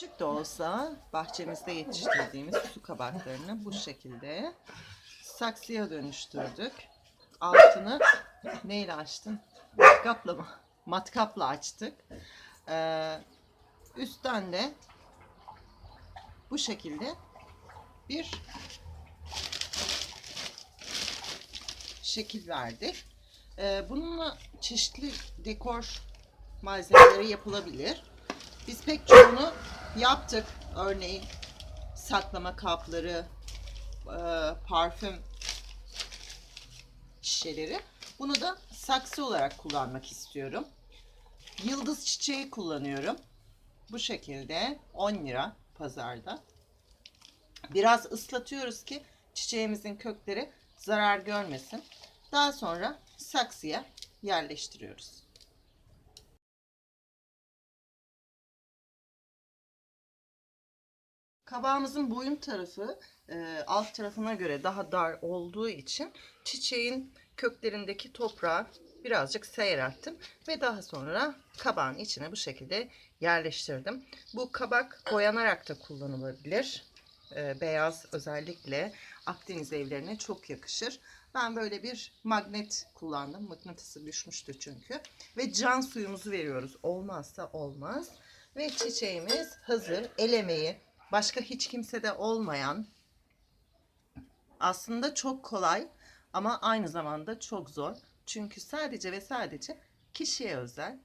Küçük de olsa bahçemizde yetiştirdiğimiz su kabaklarını bu şekilde saksıya dönüştürdük. Altını neyle açtın? Matkapla mı? Matkapla açtık. Ee, üstten de bu şekilde bir şekil verdik. Ee, bununla çeşitli dekor malzemeleri yapılabilir. Biz pek çoğunu yaptık. Örneğin saklama kapları, e, parfüm şişeleri. Bunu da saksı olarak kullanmak istiyorum. Yıldız çiçeği kullanıyorum. Bu şekilde 10 lira pazarda. Biraz ıslatıyoruz ki çiçeğimizin kökleri zarar görmesin. Daha sonra saksıya yerleştiriyoruz. Kabağımızın boyun tarafı e, alt tarafına göre daha dar olduğu için çiçeğin köklerindeki toprağı birazcık seyrelttim ve daha sonra kabağın içine bu şekilde yerleştirdim. Bu kabak boyanarak da kullanılabilir. E, beyaz özellikle Akdeniz evlerine çok yakışır. Ben böyle bir magnet kullandım. Mıknatısı düşmüştü çünkü. Ve can suyumuzu veriyoruz. Olmazsa olmaz. Ve çiçeğimiz hazır. El emeği başka hiç kimsede olmayan aslında çok kolay ama aynı zamanda çok zor. Çünkü sadece ve sadece kişiye özel